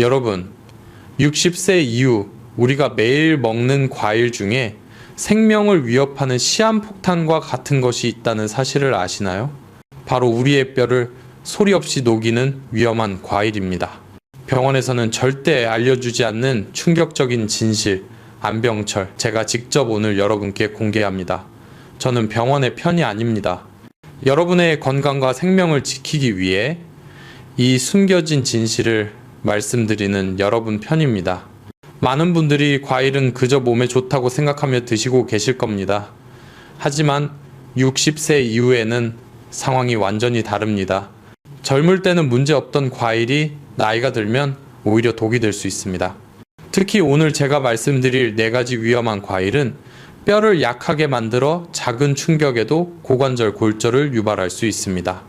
여러분, 60세 이후 우리가 매일 먹는 과일 중에 생명을 위협하는 시한폭탄과 같은 것이 있다는 사실을 아시나요? 바로 우리의 뼈를 소리 없이 녹이는 위험한 과일입니다. 병원에서는 절대 알려주지 않는 충격적인 진실, 안병철, 제가 직접 오늘 여러분께 공개합니다. 저는 병원의 편이 아닙니다. 여러분의 건강과 생명을 지키기 위해 이 숨겨진 진실을 말씀드리는 여러분 편입니다. 많은 분들이 과일은 그저 몸에 좋다고 생각하며 드시고 계실 겁니다. 하지만 60세 이후에는 상황이 완전히 다릅니다. 젊을 때는 문제 없던 과일이 나이가 들면 오히려 독이 될 수 있습니다. 특히 오늘 제가 말씀드릴 네 가지 위험한 과일은 뼈를 약하게 만들어 작은 충격에도 고관절 골절을 유발할 수 있습니다.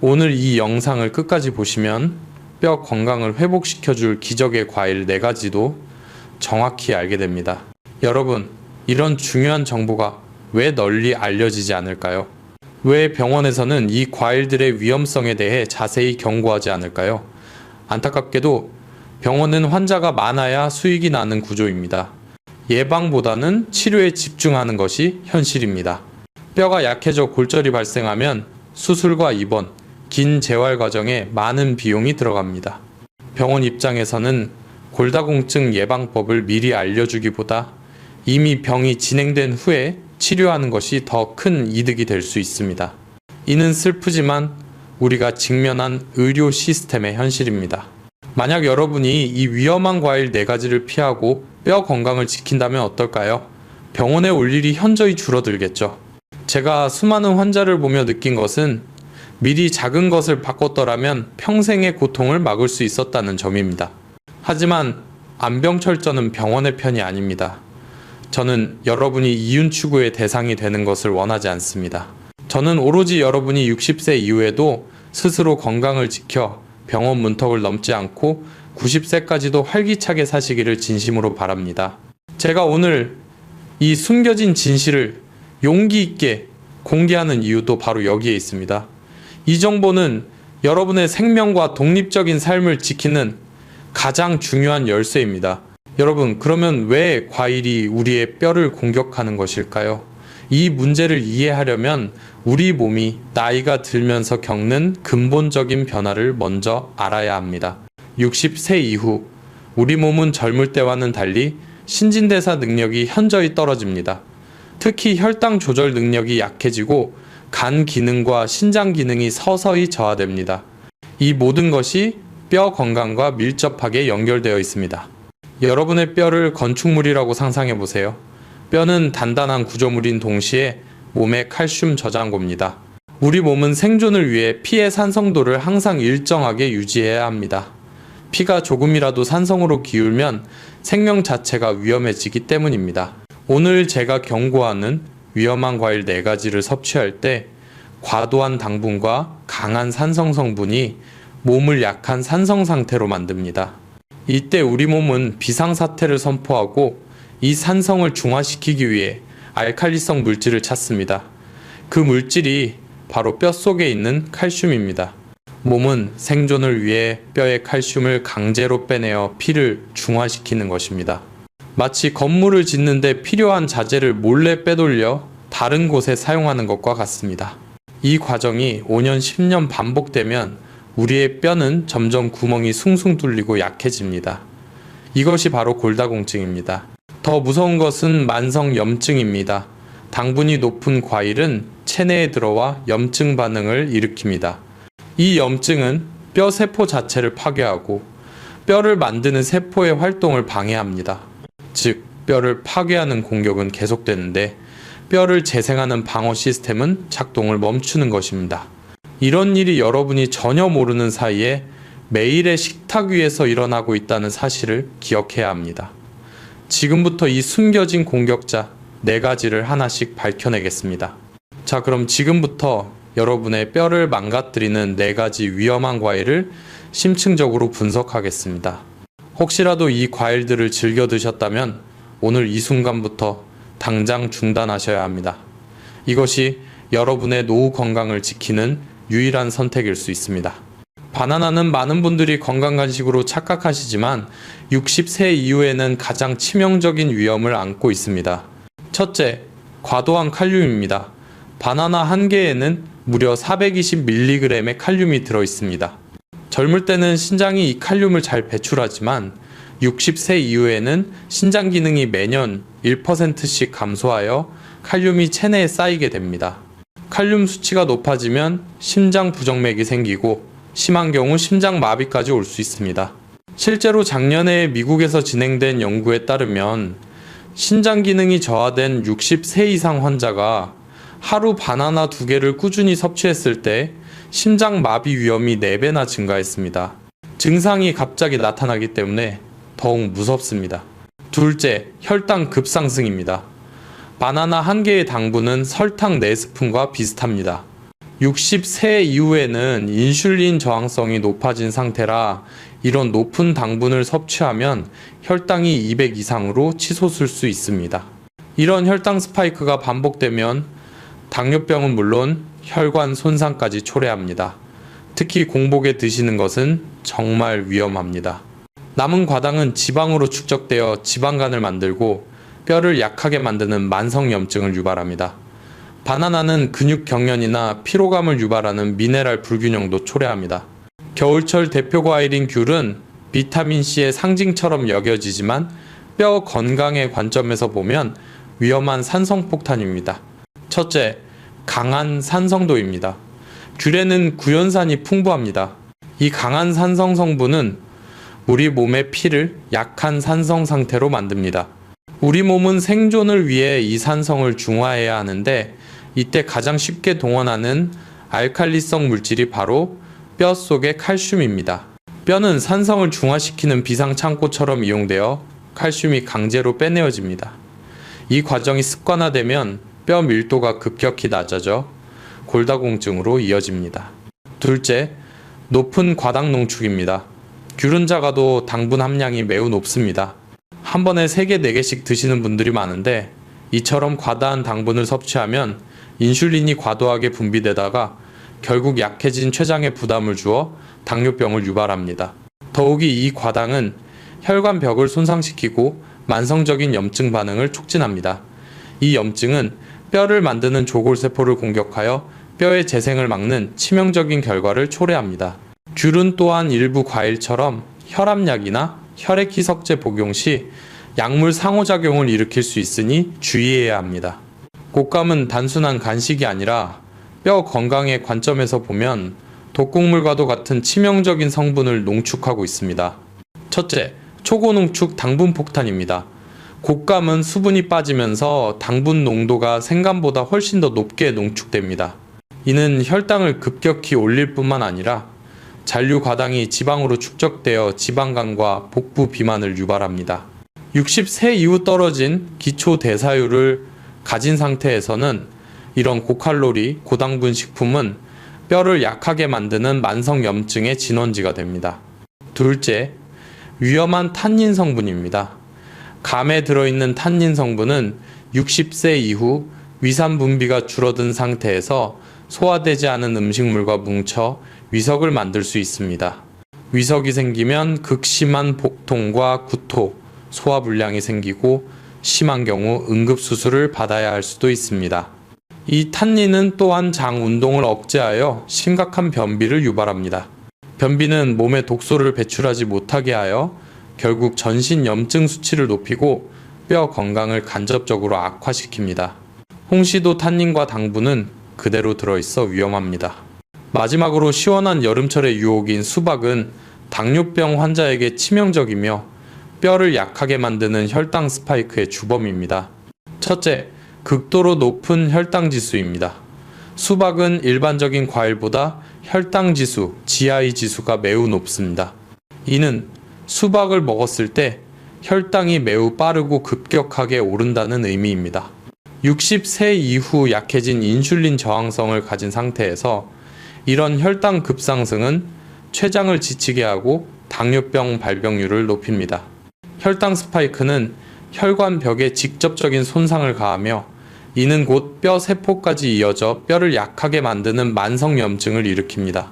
오늘 이 영상을 끝까지 보시면 뼈 건강을 회복시켜줄 기적의 과일 네 가지도 정확히 알게 됩니다. 여러분, 이런 중요한 정보가 왜 널리 알려지지 않을까요? 왜 병원에서는 이 과일들의 위험성에 대해 자세히 경고하지 않을까요? 안타깝게도 병원은 환자가 많아야 수익이 나는 구조입니다. 예방보다는 치료에 집중하는 것이 현실입니다. 뼈가 약해져 골절이 발생하면 수술과 입원, 긴 재활 과정에 많은 비용이 들어갑니다. 병원 입장에서는 골다공증 예방법을 미리 알려주기보다 이미 병이 진행된 후에 치료하는 것이 더 큰 이득이 될 수 있습니다. 이는 슬프지만 우리가 직면한 의료 시스템의 현실입니다. 만약 여러분이 이 위험한 과일 네 가지를 피하고 뼈 건강을 지킨다면 어떨까요? 병원에 올 일이 현저히 줄어들겠죠. 제가 수많은 환자를 보며 느낀 것은 미리 작은 것을 바꿨더라면 평생의 고통을 막을 수 있었다는 점입니다. 하지만 안병철저는 병원의 편이 아닙니다. 저는 여러분이 이윤 추구의 대상이 되는 것을 원하지 않습니다. 저는 오로지 여러분이 60세 이후에도 스스로 건강을 지켜 병원 문턱을 넘지 않고 90세까지도 활기차게 사시기를 진심으로 바랍니다. 제가 오늘 이 숨겨진 진실을 용기 있게 공개하는 이유도 바로 여기에 있습니다. 이 정보는 여러분의 생명과 독립적인 삶을 지키는 가장 중요한 열쇠입니다. 여러분, 그러면 왜 과일이 우리의 뼈를 공격하는 것일까요? 이 문제를 이해하려면 우리 몸이 나이가 들면서 겪는 근본적인 변화를 먼저 알아야 합니다. 60세 이후 우리 몸은 젊을 때와는 달리 신진대사 능력이 현저히 떨어집니다. 특히 혈당 조절 능력이 약해지고 간 기능과 신장 기능이 서서히 저하됩니다. 이 모든 것이 뼈 건강과 밀접하게 연결되어 있습니다. 여러분의 뼈를 건축물이라고 상상해 보세요. 뼈는 단단한 구조물인 동시에 몸의 칼슘 저장고입니다. 우리 몸은 생존을 위해 피의 산성도를 항상 일정하게 유지해야 합니다. 피가 조금이라도 산성으로 기울면 생명 자체가 위험해지기 때문입니다. 오늘 제가 경고하는 위험한 과일 4가지를 섭취할 때 과도한 당분과 강한 산성 성분이 몸을 약한 산성 상태로 만듭니다. 이때 우리 몸은 비상사태를 선포하고 이 산성을 중화시키기 위해 알칼리성 물질을 찾습니다. 그 물질이 바로 뼈 속에 있는 칼슘입니다. 몸은 생존을 위해 뼈의 칼슘을 강제로 빼내어 피를 중화시키는 것입니다. 마치 건물을 짓는데 필요한 자재를 몰래 빼돌려 다른 곳에 사용하는 것과 같습니다. 이 과정이 5년, 10년 반복되면 우리의 뼈는 점점 구멍이 숭숭 뚫리고 약해집니다. 이것이 바로 골다공증입니다. 더 무서운 것은 만성 염증입니다. 당분이 높은 과일은 체내에 들어와 염증 반응을 일으킵니다. 이 염증은 뼈 세포 자체를 파괴하고 뼈를 만드는 세포의 활동을 방해합니다. 즉, 뼈를 파괴하는 공격은 계속되는데 뼈를 재생하는 방어 시스템은 작동을 멈추는 것입니다. 이런 일이 여러분이 전혀 모르는 사이에 매일의 식탁 위에서 일어나고 있다는 사실을 기억해야 합니다. 지금부터 이 숨겨진 공격자 네 가지를 하나씩 밝혀내겠습니다. 자, 그럼 지금부터 여러분의 뼈를 망가뜨리는 네 가지 위험한 과일을 심층적으로 분석하겠습니다. 혹시라도 이 과일들을 즐겨 드셨다면 오늘 이 순간부터 당장 중단하셔야 합니다. 이것이 여러분의 노후 건강을 지키는 유일한 선택일 수 있습니다. 바나나는 많은 분들이 건강 간식으로 착각하시지만 60세 이후에는 가장 치명적인 위험을 안고 있습니다. 첫째, 과도한 칼륨입니다. 바나나 한 개에는 무려 420mg의 칼륨이 들어 있습니다. 젊을 때는 신장이 이 칼륨을 잘 배출하지만 60세 이후에는 신장 기능이 매년 1%씩 감소하여 칼륨이 체내에 쌓이게 됩니다. 칼륨 수치가 높아지면 심장 부정맥이 생기고 심한 경우 심장 마비까지 올 수 있습니다. 실제로 작년에 미국에서 진행된 연구에 따르면 신장 기능이 저하된 60세 이상 환자가 하루 바나나 두 개를 꾸준히 섭취했을 때 심장 마비 위험이 4배나 증가했습니다. 증상이 갑자기 나타나기 때문에 더욱 무섭습니다. 둘째, 혈당 급상승입니다. 바나나 한 개의 당분은 설탕 4스푼과 비슷합니다. 60세 이후에는 인슐린 저항성이 높아진 상태라 이런 높은 당분을 섭취하면 혈당이 200 이상으로 치솟을 수 있습니다. 이런 혈당 스파이크가 반복되면 당뇨병은 물론 혈관 손상까지 초래합니다. 특히 공복에 드시는 것은 정말 위험합니다. 남은 과당은 지방으로 축적되어 지방간을 만들고 뼈를 약하게 만드는 만성염증을 유발합니다. 바나나는 근육 경련이나 피로감을 유발하는 미네랄 불균형도 초래합니다. 겨울철 대표 과일인 귤은 비타민 C의 상징처럼 여겨지지만 뼈 건강의 관점에서 보면 위험한 산성폭탄입니다. 첫째, 강한 산성도입니다. 귤에는 구연산이 풍부합니다. 이 강한 산성 성분은 우리 몸의 피를 약한 산성 상태로 만듭니다. 우리 몸은 생존을 위해 이 산성을 중화해야 하는데 이때 가장 쉽게 동원하는 알칼리성 물질이 바로 뼈 속의 칼슘입니다. 뼈는 산성을 중화시키는 비상 창고처럼 이용되어 칼슘이 강제로 빼내어집니다. 이 과정이 습관화되면 뼈 밀도가 급격히 낮아져 골다공증으로 이어집니다. 둘째, 높은 과당 농축입니다. 귤은 작아도 당분 함량이 매우 높습니다. 한 번에 3개, 4개씩 드시는 분들이 많은데 이처럼 과다한 당분을 섭취하면 인슐린이 과도하게 분비되다가 결국 약해진 췌장에 부담을 주어 당뇨병을 유발합니다. 더욱이 이 과당은 혈관벽을 손상시키고 만성적인 염증 반응을 촉진합니다. 이 염증은 뼈를 만드는 조골세포를 공격하여 뼈의 재생을 막는 치명적인 결과를 초래합니다. 귤은 또한 일부 과일처럼 혈압약이나 혈액 희석제 복용 시 약물 상호작용을 일으킬 수 있으니 주의해야 합니다. 곶감은 단순한 간식이 아니라 뼈 건강의 관점에서 보면 독곡물과도 같은 치명적인 성분을 농축하고 있습니다. 첫째, 초고농축 당분 폭탄입니다. 곶감은 수분이 빠지면서 당분 농도가 생감보다 훨씬 더 높게 농축됩니다. 이는 혈당을 급격히 올릴 뿐만 아니라 잔류 과당이 지방으로 축적되어 지방간과 복부 비만을 유발합니다. 60세 이후 떨어진 기초 대사율을 가진 상태에서는 이런 고칼로리, 고당분 식품은 뼈를 약하게 만드는 만성 염증의 진원지가 됩니다. 둘째, 위험한 탄닌 성분입니다. 감에 들어있는 탄닌 성분은 60세 이후 위산 분비가 줄어든 상태에서 소화되지 않은 음식물과 뭉쳐 위석을 만들 수 있습니다. 위석이 생기면 극심한 복통과 구토, 소화불량이 생기고 심한 경우 응급수술을 받아야 할 수도 있습니다. 이 탄닌은 또한 장 운동을 억제하여 심각한 변비를 유발합니다. 변비는 몸에 독소를 배출하지 못하게 하여 결국 전신 염증 수치를 높이고 뼈 건강을 간접적으로 악화시킵니다. 홍시도 탄닌과 당분은 그대로 들어있어 위험합니다. 마지막으로 시원한 여름철의 유혹인 수박은 당뇨병 환자에게 치명적이며 뼈를 약하게 만드는 혈당 스파이크의 주범입니다. 첫째, 극도로 높은 혈당 지수입니다. 수박은 일반적인 과일보다 혈당 지수, GI 지수가 매우 높습니다. 이는 수박을 먹었을 때 혈당이 매우 빠르고 급격하게 오른다는 의미입니다. 60세 이후 약해진 인슐린 저항성을 가진 상태에서 이런 혈당 급상승은 췌장을 지치게 하고 당뇨병 발병률을 높입니다. 혈당 스파이크는 혈관 벽에 직접적인 손상을 가하며 이는 곧 뼈 세포까지 이어져 뼈를 약하게 만드는 만성 염증을 일으킵니다.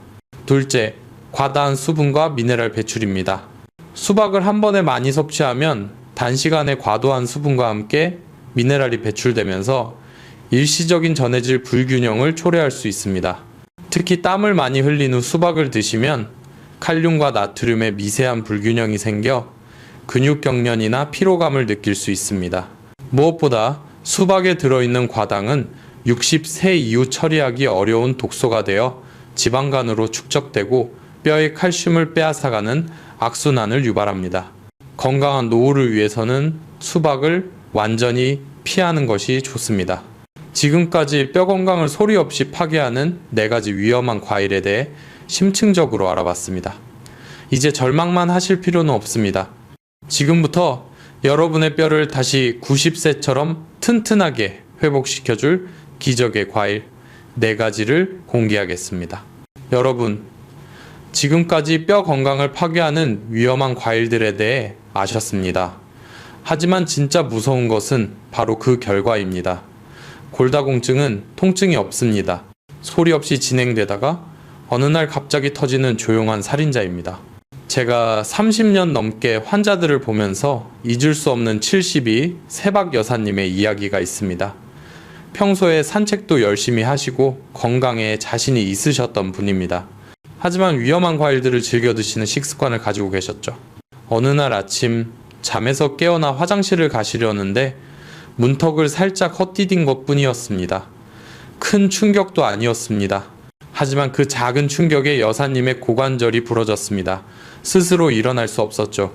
둘째, 과다한 수분과 미네랄 배출입니다. 수박을 한 번에 많이 섭취하면 단시간에 과도한 수분과 함께 미네랄이 배출되면서 일시적인 전해질 불균형을 초래할 수 있습니다. 특히 땀을 많이 흘린 후 수박을 드시면 칼륨과 나트륨의 미세한 불균형이 생겨 근육 경련이나 피로감을 느낄 수 있습니다. 무엇보다 수박에 들어있는 과당은 60세 이후 처리하기 어려운 독소가 되어 지방간으로 축적되고 뼈의 칼슘을 빼앗아가는 악순환을 유발합니다. 건강한 노후를 위해서는 수박을 완전히 피하는 것이 좋습니다. 지금까지 뼈 건강을 소리 없이 파괴하는 네 가지 위험한 과일에 대해 심층적으로 알아봤습니다. 이제 절망만 하실 필요는 없습니다. 지금부터 여러분의 뼈를 다시 90세처럼 튼튼하게 회복시켜줄 기적의 과일 네 가지를 공개하겠습니다. 여러분, 지금까지 뼈 건강을 파괴하는 위험한 과일들에 대해 아셨습니다. 하지만 진짜 무서운 것은 바로 그 결과입니다. 골다공증은 통증이 없습니다. 소리 없이 진행되다가 어느 날 갑자기 터지는 조용한 살인자입니다. 제가 30년 넘게 환자들을 보면서 잊을 수 없는 72 세박 여사님의 이야기가 있습니다. 평소에 산책도 열심히 하시고 건강에 자신이 있으셨던 분입니다. 하지만 위험한 과일들을 즐겨 드시는 식습관을 가지고 계셨죠. 어느 날 아침 잠에서 깨어나 화장실을 가시려는데 문턱을 살짝 헛디딘 것 뿐이었습니다. 큰 충격도 아니었습니다. 하지만 그 작은 충격에 여사님의 고관절이 부러졌습니다. 스스로 일어날 수 없었죠.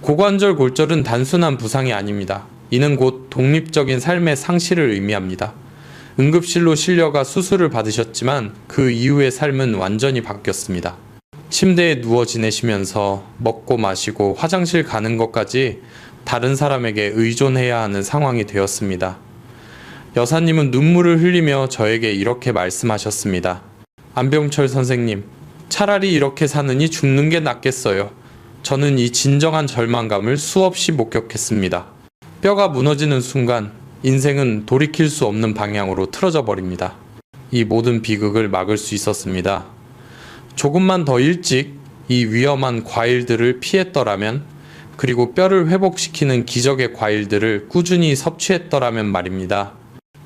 고관절 골절은 단순한 부상이 아닙니다. 이는 곧 독립적인 삶의 상실을 의미합니다. 응급실로 실려가 수술을 받으셨지만 그 이후의 삶은 완전히 바뀌었습니다. 침대에 누워 지내시면서 먹고 마시고 화장실 가는 것까지 다른 사람에게 의존해야 하는 상황이 되었습니다. 여사님은 눈물을 흘리며 저에게 이렇게 말씀하셨습니다. 안병철 선생님, 차라리 이렇게 사느니 죽는 게 낫겠어요. 저는 이 진정한 절망감을 수없이 목격했습니다. 뼈가 무너지는 순간 인생은 돌이킬 수 없는 방향으로 틀어져 버립니다. 이 모든 비극을 막을 수 있었습니다. 조금만 더 일찍 이 위험한 과일들을 피했더라면 그리고 뼈를 회복시키는 기적의 과일들을 꾸준히 섭취했더라면 말입니다.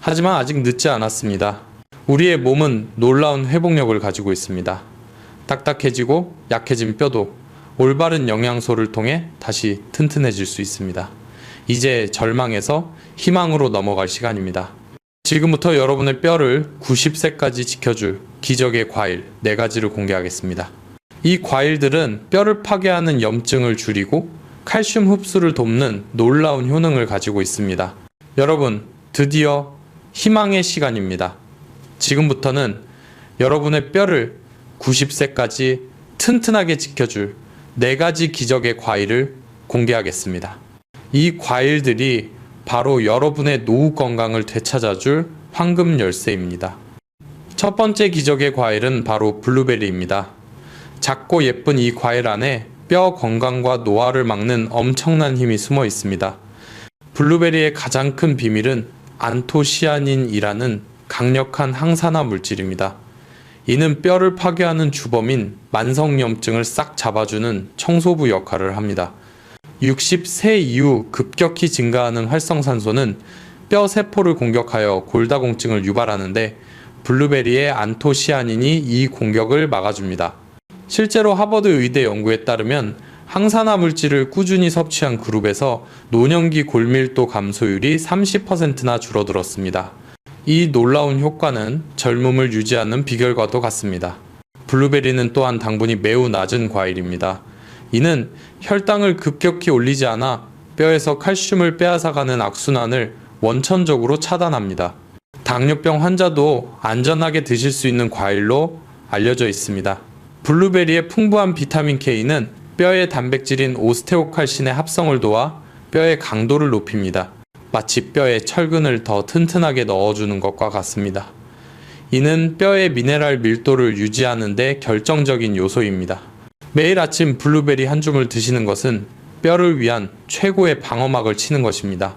하지만 아직 늦지 않았습니다. 우리의 몸은 놀라운 회복력을 가지고 있습니다. 딱딱해지고 약해진 뼈도 올바른 영양소를 통해 다시 튼튼해질 수 있습니다. 이제 절망에서 희망으로 넘어갈 시간입니다. 지금부터 여러분의 뼈를 90세까지 지켜줄 기적의 과일 4가지를 공개하겠습니다. 이 과일들은 뼈를 파괴하는 염증을 줄이고 칼슘 흡수를 돕는 놀라운 효능을 가지고 있습니다. 여러분, 드디어 희망의 시간입니다. 지금부터는 여러분의 뼈를 90세까지 튼튼하게 지켜줄 4가지 기적의 과일을 공개하겠습니다. 이 과일들이 바로 여러분의 노후 건강을 되찾아줄 황금 열쇠입니다. 첫 번째 기적의 과일은 바로 블루베리입니다. 작고 예쁜 이 과일 안에 뼈 건강과 노화를 막는 엄청난 힘이 숨어 있습니다. 블루베리의 가장 큰 비밀은 안토시아닌이라는 강력한 항산화 물질입니다. 이는 뼈를 파괴하는 주범인 만성염증을 싹 잡아주는 청소부 역할을 합니다. 60세 이후 급격히 증가하는 활성산소는 뼈 세포를 공격하여 골다공증을 유발하는데 블루베리의 안토시아닌이 이 공격을 막아줍니다. 실제로 하버드 의대 연구에 따르면 항산화 물질을 꾸준히 섭취한 그룹에서 노년기 골밀도 감소율이 30%나 줄어들었습니다. 이 놀라운 효과는 젊음을 유지하는 비결과도 같습니다. 블루베리는 또한 당분이 매우 낮은 과일입니다. 이는 혈당을 급격히 올리지 않아 뼈에서 칼슘을 빼앗아가는 악순환을 원천적으로 차단합니다. 당뇨병 환자도 안전하게 드실 수 있는 과일로 알려져 있습니다. 블루베리의 풍부한 비타민 K는 뼈의 단백질인 오스테오칼신의 합성을 도와 뼈의 강도를 높입니다. 마치 뼈에 철근을 더 튼튼하게 넣어주는 것과 같습니다. 이는 뼈의 미네랄 밀도를 유지하는 데 결정적인 요소입니다. 매일 아침 블루베리 한 줌을 드시는 것은 뼈를 위한 최고의 방어막을 치는 것입니다.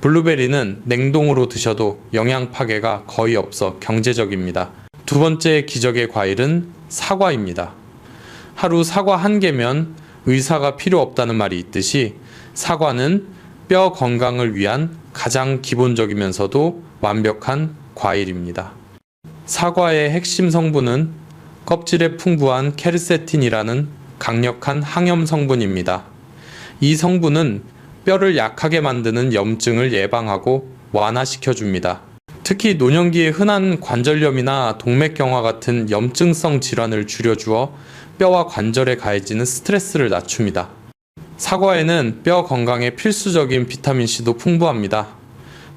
블루베리는 냉동으로 드셔도 영양 파괴가 거의 없어 경제적입니다. 두 번째 기적의 과일은 사과입니다. 하루 사과 한 개면 의사가 필요 없다는 말이 있듯이 사과는 뼈 건강을 위한 가장 기본적이면서도 완벽한 과일입니다. 사과의 핵심 성분은 껍질에 풍부한 케르세틴이라는 강력한 항염 성분입니다. 이 성분은 뼈를 약하게 만드는 염증을 예방하고 완화시켜 줍니다. 특히 노년기에 흔한 관절염이나 동맥경화 같은 염증성 질환을 줄여주어 뼈와 관절에 가해지는 스트레스를 낮춥니다. 사과에는 뼈 건강에 필수적인 비타민C도 풍부합니다.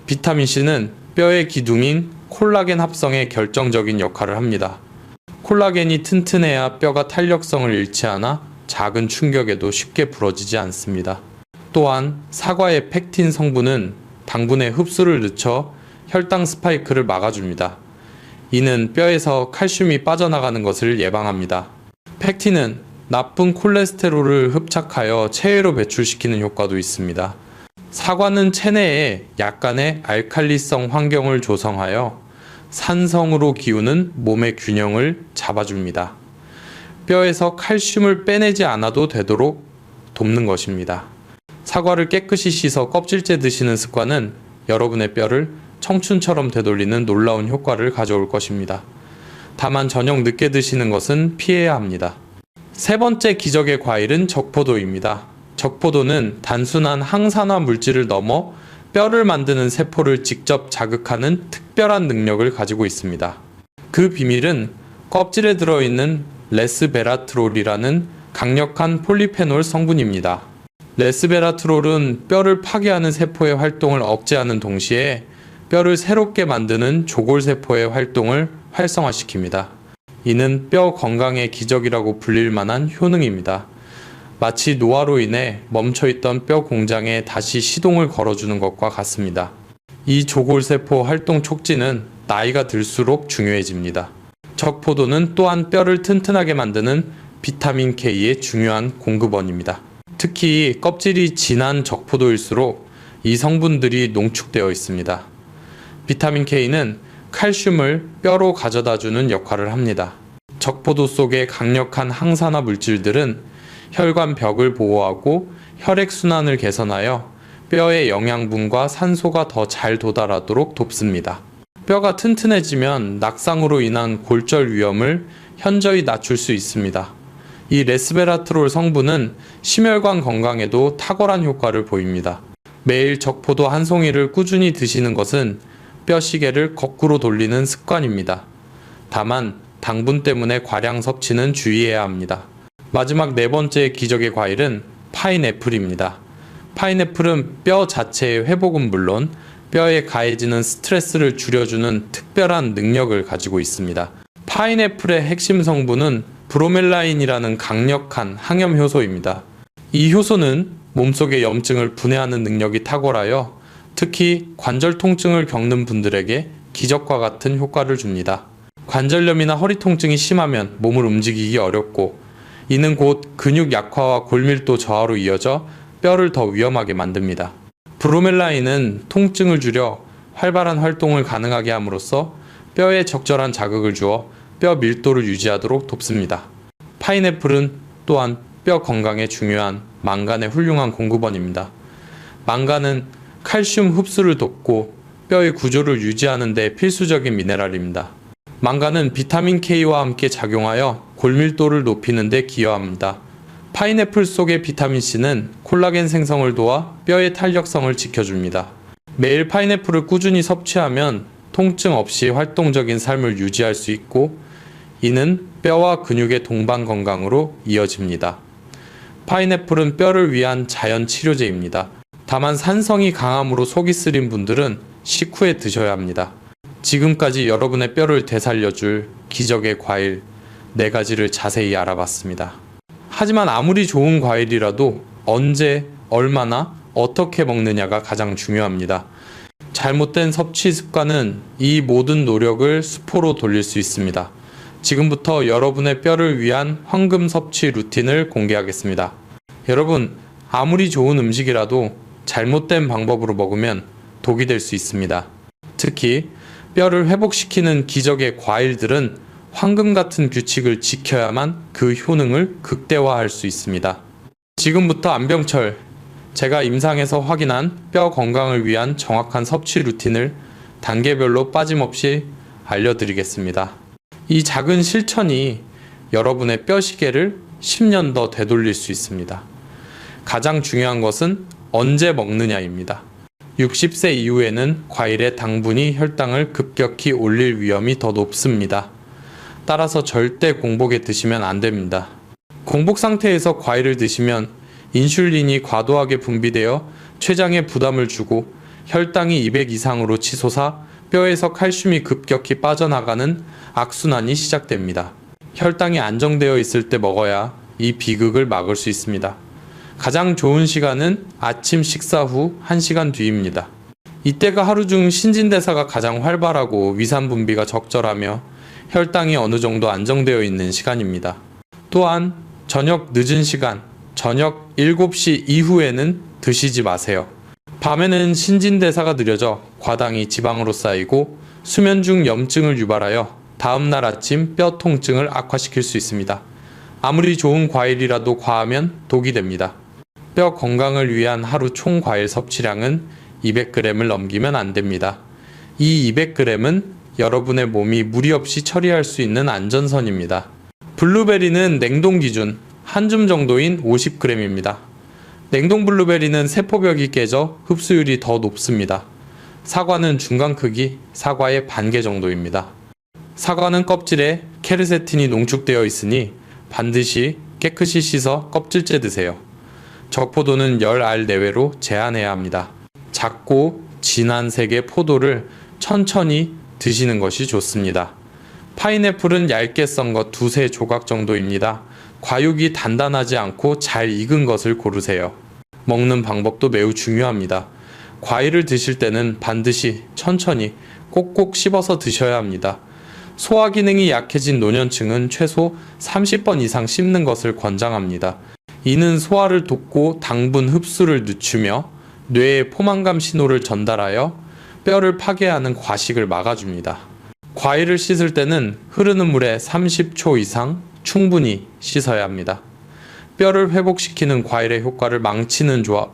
비타민C는 뼈의 기둥인 콜라겐 합성에 결정적인 역할을 합니다. 콜라겐이 튼튼해야 뼈가 탄력성을 잃지 않아 작은 충격에도 쉽게 부러지지 않습니다. 또한 사과의 펙틴 성분은 당분의 흡수를 늦춰 혈당 스파이크를 막아줍니다. 이는 뼈에서 칼슘이 빠져나가는 것을 예방합니다. 펙틴은 나쁜 콜레스테롤을 흡착하여 체외로 배출시키는 효과도 있습니다. 사과는 체내에 약간의 알칼리성 환경을 조성하여 산성으로 기우는 몸의 균형을 잡아줍니다. 뼈에서 칼슘을 빼내지 않아도 되도록 돕는 것입니다. 사과를 깨끗이 씻어 껍질째 드시는 습관은 여러분의 뼈를 청춘처럼 되돌리는 놀라운 효과를 가져올 것입니다. 다만 저녁 늦게 드시는 것은 피해야 합니다. 세 번째 기적의 과일은 적포도입니다. 적포도는 단순한 항산화 물질을 넘어 뼈를 만드는 세포를 직접 자극하는 특별한 능력을 가지고 있습니다. 그 비밀은 껍질에 들어있는 레스베라트롤이라는 강력한 폴리페놀 성분입니다. 레스베라트롤은 뼈를 파괴하는 세포의 활동을 억제하는 동시에 뼈를 새롭게 만드는 조골세포의 활동을 활성화시킵니다. 이는 뼈 건강의 기적이라고 불릴 만한 효능입니다. 마치 노화로 인해 멈춰있던 뼈 공장에 다시 시동을 걸어주는 것과 같습니다. 이 조골세포 활동 촉진은 나이가 들수록 중요해집니다. 적포도는 또한 뼈를 튼튼하게 만드는 비타민 K의 중요한 공급원입니다. 특히 껍질이 진한 적포도일수록 이 성분들이 농축되어 있습니다. 비타민 K는 칼슘을 뼈로 가져다 주는 역할을 합니다. 적포도 속의 강력한 항산화 물질들은 혈관 벽을 보호하고 혈액순환을 개선하여 뼈의 영양분과 산소가 더 잘 도달하도록 돕습니다. 뼈가 튼튼해지면 낙상으로 인한 골절 위험을 현저히 낮출 수 있습니다. 이 레스베라트롤 성분은 심혈관 건강에도 탁월한 효과를 보입니다. 매일 적포도 한 송이를 꾸준히 드시는 것은 뼈 시계를 거꾸로 돌리는 습관입니다. 다만 당분 때문에 과량 섭취는 주의해야 합니다. 마지막 네 번째 기적의 과일은 파인애플입니다. 파인애플은 뼈 자체의 회복은 물론 뼈에 가해지는 스트레스를 줄여주는 특별한 능력을 가지고 있습니다. 파인애플의 핵심 성분은 브로멜라인이라는 강력한 항염 효소입니다. 이 효소는 몸속의 염증을 분해하는 능력이 탁월하여 특히 관절 통증을 겪는 분들에게 기적과 같은 효과를 줍니다. 관절염이나 허리 통증이 심하면 몸을 움직이기 어렵고 이는 곧 근육 약화와 골밀도 저하로 이어져 뼈를 더 위험하게 만듭니다. 브로멜라인은 통증을 줄여 활발한 활동을 가능하게 함으로써 뼈에 적절한 자극을 주어 뼈 밀도를 유지하도록 돕습니다. 파인애플은 또한 뼈 건강에 중요한 망간의 훌륭한 공급원입니다. 망간은 칼슘 흡수를 돕고 뼈의 구조를 유지하는 데 필수적인 미네랄입니다. 망간은 비타민 K와 함께 작용하여 골밀도를 높이는 데 기여합니다. 파인애플 속의 비타민 C는 콜라겐 생성을 도와 뼈의 탄력성을 지켜줍니다. 매일 파인애플을 꾸준히 섭취하면 통증 없이 활동적인 삶을 유지할 수 있고 이는 뼈와 근육의 동반 건강으로 이어집니다. 파인애플은 뼈를 위한 자연 치료제입니다. 다만 산성이 강함으로 속이 쓰린 분들은 식후에 드셔야 합니다. 지금까지 여러분의 뼈를 되살려줄 기적의 과일 네 가지를 자세히 알아봤습니다. 하지만 아무리 좋은 과일이라도 언제, 얼마나, 어떻게 먹느냐가 가장 중요합니다. 잘못된 섭취 습관은 이 모든 노력을 수포로 돌릴 수 있습니다. 지금부터 여러분의 뼈를 위한 황금 섭취 루틴을 공개하겠습니다. 여러분, 아무리 좋은 음식이라도 잘못된 방법으로 먹으면 독이 될 수 있습니다. 특히 뼈를 회복시키는 기적의 과일들은 황금 같은 규칙을 지켜야만 그 효능을 극대화할 수 있습니다. 지금부터 안병철, 제가 임상에서 확인한 뼈 건강을 위한 정확한 섭취 루틴을 단계별로 빠짐없이 알려드리겠습니다. 이 작은 실천이 여러분의 뼈 시계를 10년 더 되돌릴 수 있습니다. 가장 중요한 것은 언제 먹느냐입니다. 60세 이후에는 과일의 당분이 혈당을 급격히 올릴 위험이 더 높습니다. 따라서 절대 공복에 드시면 안 됩니다. 공복 상태에서 과일을 드시면 인슐린이 과도하게 분비되어 췌장에 부담을 주고 혈당이 200 이상으로 치솟아 뼈에서 칼슘이 급격히 빠져나가는 악순환이 시작됩니다. 혈당이 안정되어 있을 때 먹어야 이 비극을 막을 수 있습니다. 가장 좋은 시간은 아침 식사 후 1시간 뒤입니다. 이때가 하루 중 신진대사가 가장 활발하고 위산 분비가 적절하며 혈당이 어느 정도 안정되어 있는 시간입니다. 또한 저녁 늦은 시간, 저녁 7시 이후에는 드시지 마세요. 밤에는 신진대사가 느려져 과당이 지방으로 쌓이고 수면 중 염증을 유발하여 다음날 아침 뼈 통증을 악화시킬 수 있습니다. 아무리 좋은 과일이라도 과하면 독이 됩니다. 뼈 건강을 위한 하루 총 과일 섭취량은 200g을 넘기면 안 됩니다. 이 200g은 여러분의 몸이 무리 없이 처리할 수 있는 안전선입니다. 블루베리는 냉동 기준 한 줌 정도인 50g입니다. 냉동 블루베리는 세포벽이 깨져 흡수율이 더 높습니다. 사과는 중간 크기, 사과의 반 개 정도입니다. 사과는 껍질에 케르세틴이 농축되어 있으니 반드시 깨끗이 씻어 껍질째 드세요. 적포도는 10알 내외로 제한해야 합니다. 작고 진한 색의 포도를 천천히 드시는 것이 좋습니다. 파인애플은 얇게 썬 것 두세 조각 정도입니다. 과육이 단단하지 않고 잘 익은 것을 고르세요. 먹는 방법도 매우 중요합니다. 과일을 드실 때는 반드시 천천히 꼭꼭 씹어서 드셔야 합니다. 소화 기능이 약해진 노년층은 최소 30번 이상 씹는 것을 권장합니다. 이는 소화를 돕고 당분 흡수를 늦추며 뇌에 포만감 신호를 전달하여 뼈를 파괴하는 과식을 막아줍니다. 과일을 씻을 때는 흐르는 물에 30초 이상 충분히 씻어야 합니다. 뼈를 회복시키는 과일의 효과를 망치는 조합,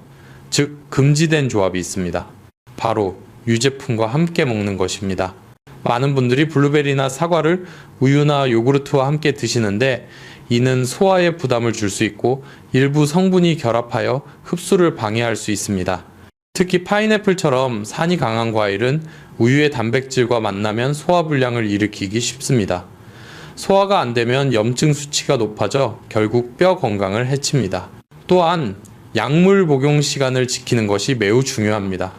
즉 금지된 조합이 있습니다. 바로 유제품과 함께 먹는 것입니다. 많은 분들이 블루베리나 사과를 우유나 요구르트와 함께 드시는데 이는 소화에 부담을 줄 수 있고 일부 성분이 결합하여 흡수를 방해할 수 있습니다. 특히 파인애플처럼 산이 강한 과일은 우유의 단백질과 만나면 소화불량을 일으키기 쉽습니다. 소화가 안 되면 염증 수치가 높아져 결국 뼈 건강을 해칩니다. 또한 약물 복용 시간을 지키는 것이 매우 중요합니다.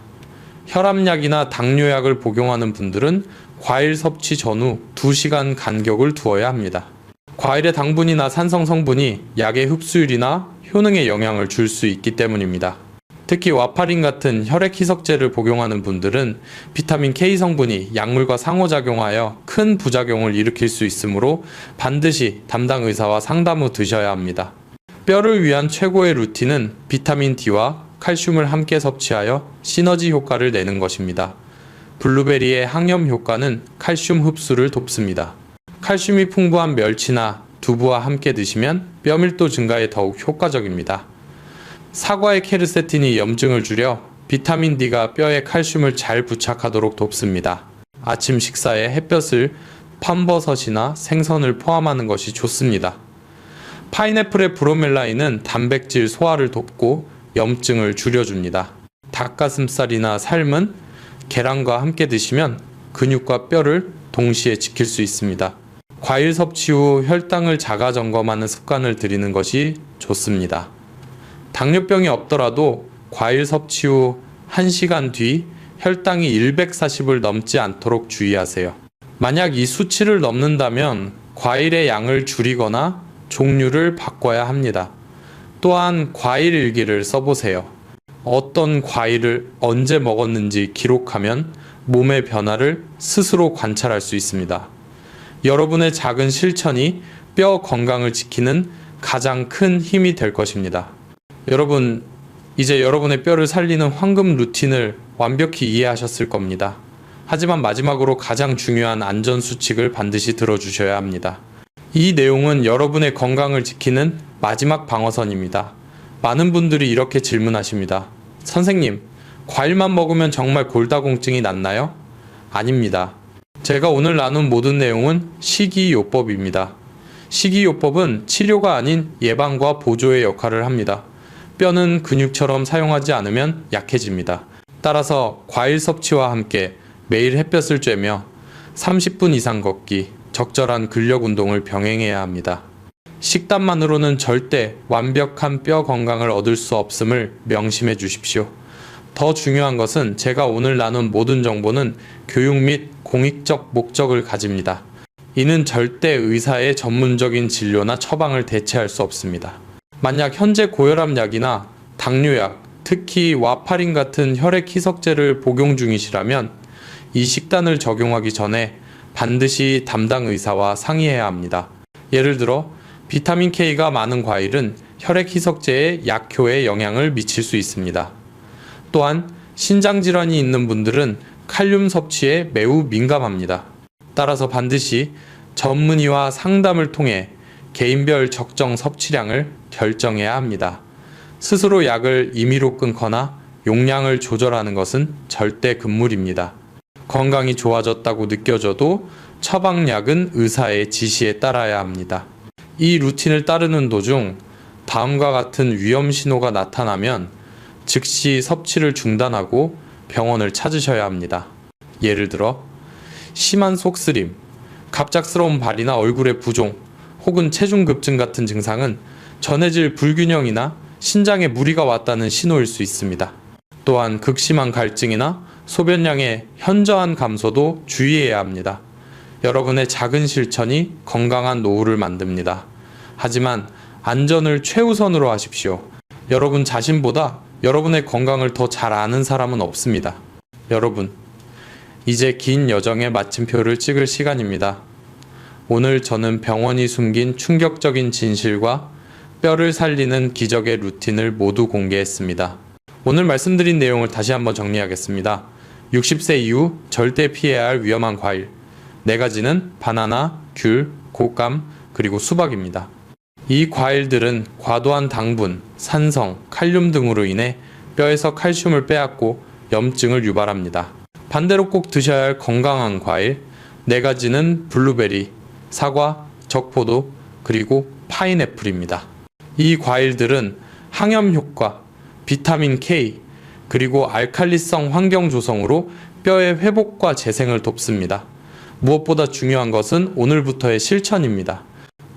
혈압약이나 당뇨약을 복용하는 분들은 과일 섭취 전후 2시간 간격을 두어야 합니다. 과일의 당분이나 산성 성분이 약의 흡수율이나 효능에 영향을 줄 수 있기 때문입니다. 특히 와파린 같은 혈액 희석제를 복용하는 분들은 비타민 K 성분이 약물과 상호작용하여 큰 부작용을 일으킬 수 있으므로 반드시 담당 의사와 상담 후 드셔야 합니다. 뼈를 위한 최고의 루틴은 비타민 D와 칼슘을 함께 섭취하여 시너지 효과를 내는 것입니다. 블루베리의 항염 효과는 칼슘 흡수를 돕습니다. 칼슘이 풍부한 멸치나 두부와 함께 드시면 뼈 밀도 증가에 더욱 효과적입니다. 사과의 케르세틴이 염증을 줄여 비타민 D가 뼈에 칼슘을 잘 부착하도록 돕습니다. 아침 식사에 햇볕을 판버섯이나 생선을 포함하는 것이 좋습니다. 파인애플의 브로멜라인은 단백질 소화를 돕고 염증을 줄여줍니다. 닭가슴살이나 삶은 계란과 함께 드시면 근육과 뼈를 동시에 지킬 수 있습니다. 과일 섭취 후 혈당을 자가 점검하는 습관을 들이는 것이 좋습니다. 당뇨병이 없더라도 과일 섭취 후 1시간 뒤 혈당이 140을 넘지 않도록 주의하세요. 만약 이 수치를 넘는다면 과일의 양을 줄이거나 종류를 바꿔야 합니다. 또한 과일 일기를 써보세요. 어떤 과일을 언제 먹었는지 기록하면 몸의 변화를 스스로 관찰할 수 있습니다. 여러분의 작은 실천이 뼈 건강을 지키는 가장 큰 힘이 될 것입니다. 여러분, 이제 여러분의 뼈를 살리는 황금 루틴을 완벽히 이해하셨을 겁니다. 하지만 마지막으로 가장 중요한 안전 수칙을 반드시 들어주셔야 합니다. 이 내용은 여러분의 건강을 지키는 마지막 방어선입니다. 많은 분들이 이렇게 질문하십니다. 선생님, 과일만 먹으면 정말 골다공증이 낫나요? 아닙니다. 제가 오늘 나눈 모든 내용은 식이요법입니다. 식이요법은 치료가 아닌 예방과 보조의 역할을 합니다. 뼈는 근육처럼 사용하지 않으면 약해집니다. 따라서 과일 섭취와 함께 매일 햇볕을 쬐며 30분 이상 걷기, 적절한 근력 운동을 병행해야 합니다. 식단만으로는 절대 완벽한 뼈 건강을 얻을 수 없음을 명심해 주십시오. 더 중요한 것은 제가 오늘 나눈 모든 정보는 교육 및 공익적 목적을 가집니다. 이는 절대 의사의 전문적인 진료나 처방을 대체할 수 없습니다. 만약 현재 고혈압 약이나 당뇨약, 특히 와파린 같은 혈액 희석제를 복용 중이시라면 이 식단을 적용하기 전에 반드시 담당 의사와 상의해야 합니다. 예를 들어 비타민 K가 많은 과일은 혈액 희석제의 약효에 영향을 미칠 수 있습니다. 또한 신장 질환이 있는 분들은 칼륨 섭취에 매우 민감합니다. 따라서 반드시 전문의와 상담을 통해 개인별 적정 섭취량을 결정해야 합니다. 스스로 약을 임의로 끊거나 용량을 조절하는 것은 절대 금물입니다. 건강이 좋아졌다고 느껴져도 처방약은 의사의 지시에 따라야 합니다. 이 루틴을 따르는 도중 다음과 같은 위험 신호가 나타나면 즉시 섭취를 중단하고 병원을 찾으셔야 합니다. 예를 들어 심한 속쓰림, 갑작스러운 발이나 얼굴의 부종, 혹은 체중 급증 같은 증상은 전해질 불균형이나 신장에 무리가 왔다는 신호일 수 있습니다. 또한 극심한 갈증이나 소변량의 현저한 감소도 주의해야 합니다. 여러분의 작은 실천이 건강한 노후를 만듭니다. 하지만 안전을 최우선으로 하십시오. 여러분 자신보다 여러분의 건강을 더 잘 아는 사람은 없습니다. 여러분, 이제 긴 여정의 마침표를 찍을 시간입니다. 오늘 저는 병원이 숨긴 충격적인 진실과 뼈를 살리는 기적의 루틴을 모두 공개했습니다. 오늘 말씀드린 내용을 다시 한번 정리하겠습니다. 60세 이후 절대 피해야 할 위험한 과일. 네 가지는 바나나, 귤, 곶감, 그리고 수박입니다. 이 과일들은 과도한 당분, 산성, 칼륨 등으로 인해 뼈에서 칼슘을 빼앗고 염증을 유발합니다. 반대로 꼭 드셔야 할 건강한 과일 네 가지는 블루베리, 사과, 적포도, 그리고 파인애플입니다. 이 과일들은 항염 효과, 비타민 K, 그리고 알칼리성 환경 조성으로 뼈의 회복과 재생을 돕습니다. 무엇보다 중요한 것은 오늘부터의 실천입니다.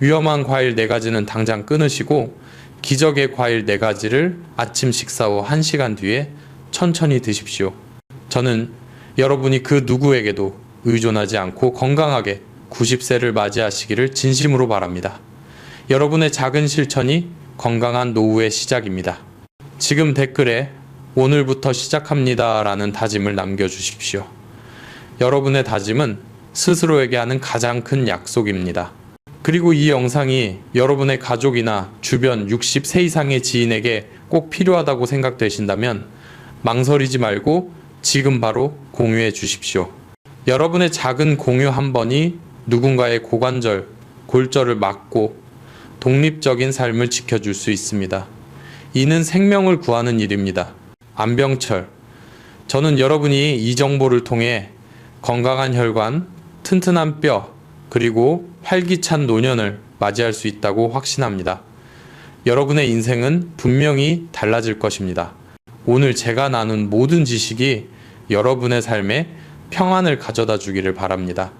위험한 과일 4가지는 당장 끊으시고 기적의 과일 4가지를 아침 식사 후 1시간 뒤에 천천히 드십시오. 저는 여러분이 그 누구에게도 의존하지 않고 건강하게 90세를 맞이하시기를 진심으로 바랍니다. 여러분의 작은 실천이 건강한 노후의 시작입니다. 지금 댓글에 오늘부터 시작합니다 라는 다짐을 남겨주십시오. 여러분의 다짐은 스스로에게 하는 가장 큰 약속입니다. 그리고 이 영상이 여러분의 가족이나 주변 60세 이상의 지인에게 꼭 필요하다고 생각되신다면 망설이지 말고 지금 바로 공유해 주십시오. 여러분의 작은 공유 한 번이 누군가의 고관절, 골절을 막고 독립적인 삶을 지켜줄 수 있습니다. 이는 생명을 구하는 일입니다. 안병철. 저는 여러분이 이 정보를 통해 건강한 혈관, 튼튼한 뼈, 그리고 활기찬 노년을 맞이할 수 있다고 확신합니다. 여러분의 인생은 분명히 달라질 것입니다. 오늘 제가 나눈 모든 지식이 여러분의 삶에 평안을 가져다 주기를 바랍니다.